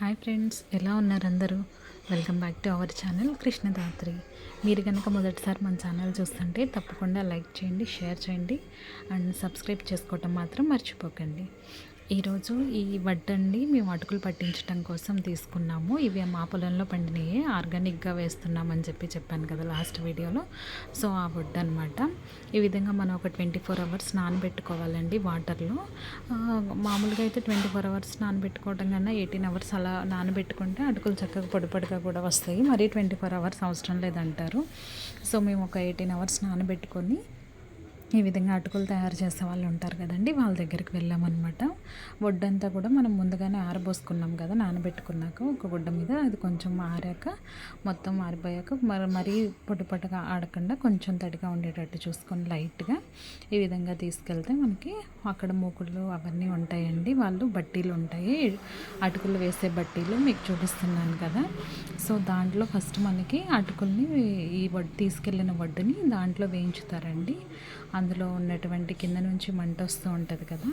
Hi friends ఎలా ఉన్నారు అందరూ? Welcome back to our channel Krishnadatri. మీరు కనుక మొదటిసారి మన ఛానల్ చూస్తుంటే తప్పకుండా లైక్ చేయండి షేర్ చేయండి అండ్ సబ్స్క్రైబ్ చేసుకోవటం మాత్రం మర్చిపోకండి. ఈరోజు ఈ వడ్డండి మేము అటుకులు పట్టించడం కోసం తీసుకున్నాము. ఇవి మా పొలంలో పండినవి ఆర్గానిక్గా వేస్తున్నామని చెప్పి చెప్పాను కదా లాస్ట్ వీడియోలో. సో ఆ వడ్డు అనమాట ఈ విధంగా మనం ఒక ట్వంటీ ఫోర్ అవర్స్ నానబెట్టుకోవాలండి వాటర్లో. మామూలుగా అయితే ట్వంటీ ఫోర్ అవర్స్ నానబెట్టుకోవడం కన్నా ఎయిటీన్ అవర్స్ అలా నానబెట్టుకుంటే అటుకులు చక్కగా పొడిపొడిగా కూడా వస్తాయి. మరీ ట్వంటీ ఫోర్ అవర్స్ అవసరం లేదంటారు. సో మేము ఒక ఎయిటీన్ అవర్స్ నానబెట్టుకొని ఈ విధంగా అటుకులు తయారు చేసే వాళ్ళు ఉంటారు కదండి వాళ్ళ దగ్గరికి వెళ్ళామన్నమాట. వడ్డంతా కూడా మనం ముందుగానే ఆరబోసుకున్నాం కదా నానబెట్టుకున్నాక ఒక గుడ్డ మీద అది కొంచెం ఆరాక మొత్తం ఆరిపోయాక మరి మరీ పొట్టుపట్టుగా ఆడకుండా కొంచెం తడిగా ఉండేటట్టు చూసుకొని లైట్గా ఈ విధంగా తీసుకెళ్తే మనకి అక్కడ మూకుళ్ళు అవన్నీ ఉంటాయండి. వాళ్ళు బట్టీలు ఉంటాయి. అటుకులు వేసే బట్టీలు మీకు చూపిస్తున్నాను కదా. సో దాంట్లో ఫస్ట్ మనకి అటుకుల్ని ఈ వడ్ తీసుకెళ్ళిన వడ్డుని దాంట్లో వేయించుతారండి. అందులో ఉన్నటువంటి కింద నుంచి మంట వస్తూ ఉంటుంది కదా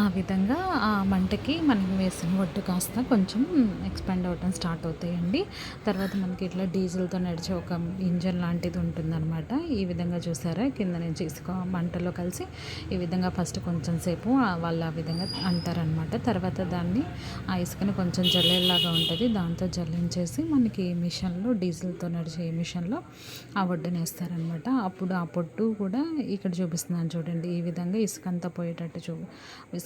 ఆ విధంగా ఆ మంటకి మనం వేసిన వడ్డు కాస్త కొంచెం ఎక్స్పాండ్ అవ్వటం స్టార్ట్ అవుతాయండి. తర్వాత మనకి ఇట్లా డీజిల్తో నడిచే ఒక ఇంజన్ లాంటిది ఉంటుందన్నమాట. ఈ విధంగా చూసారా? కింద నుంచి ఇసుక మంటలో కలిసి ఈ విధంగా ఫస్ట్ కొంచెం సేపు వాళ్ళు ఆ విధంగా అంటారనమాట తర్వాత దాన్ని ఆ ఇసుకని కొంచెం జల్లేలాగా ఉంటుంది. దాంతో జల్లించేసి మనకి మిషన్లో డీజిల్తో నడిచే మిషన్లో ఆ వడ్డుని వేస్తారనమాట అప్పుడు ఆ పొట్టు కూడా ఇక్కడ చూపిస్తున్నాను చూడండి. ఈ విధంగా ఇసుక అంతా పోయేటట్టు చూ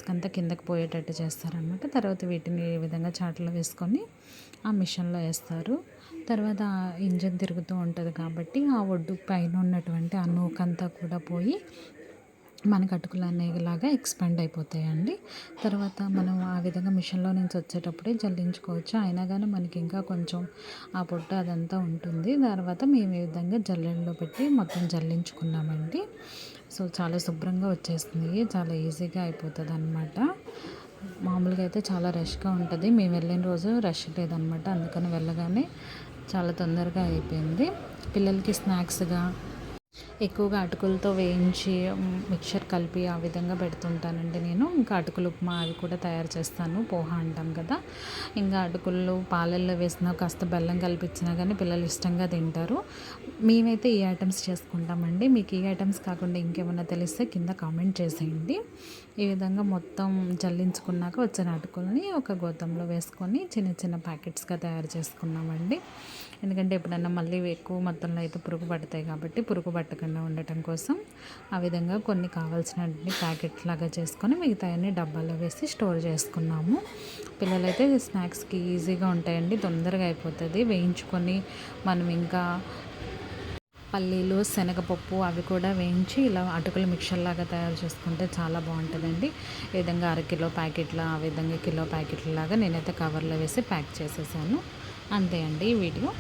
ఇసుక అంతా కిందకి పోయేటట్టు చేస్తారనమాట తర్వాత వీటిని ఈ విధంగా చాటలో వేసుకొని ఆ మిషన్లో వేస్తారు. తర్వాత ఇంజన్ తిరుగుతూ ఉంటుంది కాబట్టి ఆ ఒడ్డు పైన ఉన్నటువంటి ఆ నూకంతా కూడా పోయి మనకు అటుకులు అనేలాగా ఎక్స్పాండ్ అయిపోతాయండి. తర్వాత మనం ఆ విధంగా మిషన్లో నుంచి వచ్చేటప్పుడే జల్లించుకోవచ్చు. అయినా కానీ మనకి ఇంకా కొంచెం ఆ పొట్టు అదంతా ఉంటుంది. తర్వాత మేము ఈ విధంగా జల్లెడలో పెట్టి మొత్తం జల్లించుకున్నామండి. సో చాలా శుభ్రంగా వచ్చేస్తుంది. చాలా ఈజీగా అయిపోతుంది అనమాట మామూలుగా అయితే చాలా రష్గా ఉంటుంది. మేము వెళ్ళిన రోజు రష్ లేదనమాట అందుకని వెళ్ళగానే చాలా తొందరగా అయిపోయింది. పిల్లలకి స్నాక్స్గా ఎక్కువగా అటుకులతో వేయించి మిక్చర్ కలిపి ఆ విధంగా పెడుతుంటానండి నేను. ఇంకా అటుకులు ఉప్మా అవి కూడా తయారు చేస్తాను పోహా అంటాం కదా. ఇంకా అటుకులు పాలల్లో వేసిన కాస్త బెల్లం కలిపించినా కానీ పిల్లలు ఇష్టంగా తింటారు. మేమైతే ఈ ఐటమ్స్ చేసుకుంటామండి. మీకు ఈ ఐటమ్స్ కాకుండా ఇంకేమైనా తెలిస్తే కింద కామెంట్ చేసేయండి. ఈ విధంగా మొత్తం జల్లించుకున్నాక వచ్చిన అటుకుల్ని ఒక గోతంలో వేసుకొని చిన్న చిన్న ప్యాకెట్స్గా తయారు చేసుకున్నామండి. ఎందుకంటే ఎప్పుడన్నా మళ్ళీ ఎక్కువ మొత్తంలో అయితే పురుగు పడతాయి కాబట్టి పురుగు పట్టకుండా ఉండటం కోసం ఆ విధంగా కొన్ని కావాల్సినటువంటి ప్యాకెట్ లాగా చేసుకొని మిగతా అన్ని డబ్బాలో వేసి స్టోర్ చేసుకున్నాము. పిల్లలైతే స్నాక్స్కి ఈజీగా ఉంటాయండి తొందరగా అయిపోతుంది. వేయించుకొని మనం ఇంకా పల్లీలు శనగపప్పు అవి కూడా వేయించి ఇలా అటుకుల మిక్చర్ లాగా తయారు చేసుకుంటే చాలా బాగుంటుందండి. ఈ విధంగా అరకిలో ప్యాకెట్ల ఆ విధంగా కిలో ప్యాకెట్లు లాగా నేనైతే కవర్లో వేసి ప్యాక్ చేసేసాను. అంతే అండి ఈ వీడియో.